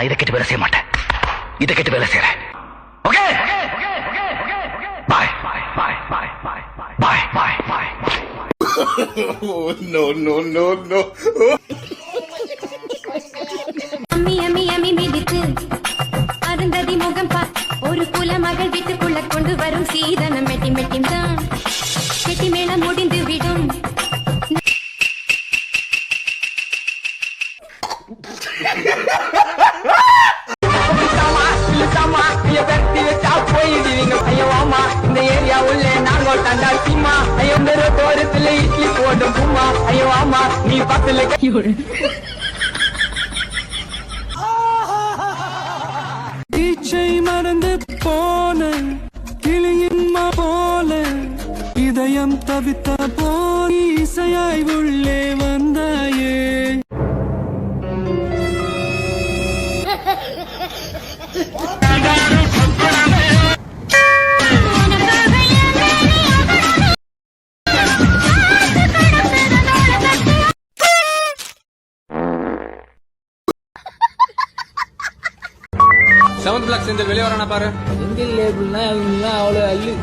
நான் இதை கேட்டு வேலை செய்ய மாட்டேன். இதை கேட்டு வேலை செய்யறேன் okay bye bye bye bye bye bye bye பாய் அம்மி அம்மி அம்மி மிதித்து அருந்ததி முகம் பா. ஒரு குல மகள் வீட்டுக்குள்ள கொண்டு வரும் சீதனம் மெட்டி மெட்டி தான். கெட்டி மேளம் முடிந்து விடும். இழுத்தாமா மாவு தோரத்துல இட்லி போடும் உமா. ஐயோ ஆமா நீ பத்துல கையோடு ஈச்சை மறந்து போன கிளியின்மா போல இதயம் தவித்த போய் இசையாய் உள்ளே வந்து செவன்த் பிளாக் செந்தில் வெளியே வரானா பாரு. செந்தில் லேபிள்னா அவங்க அவ்வளோ அள்ளு.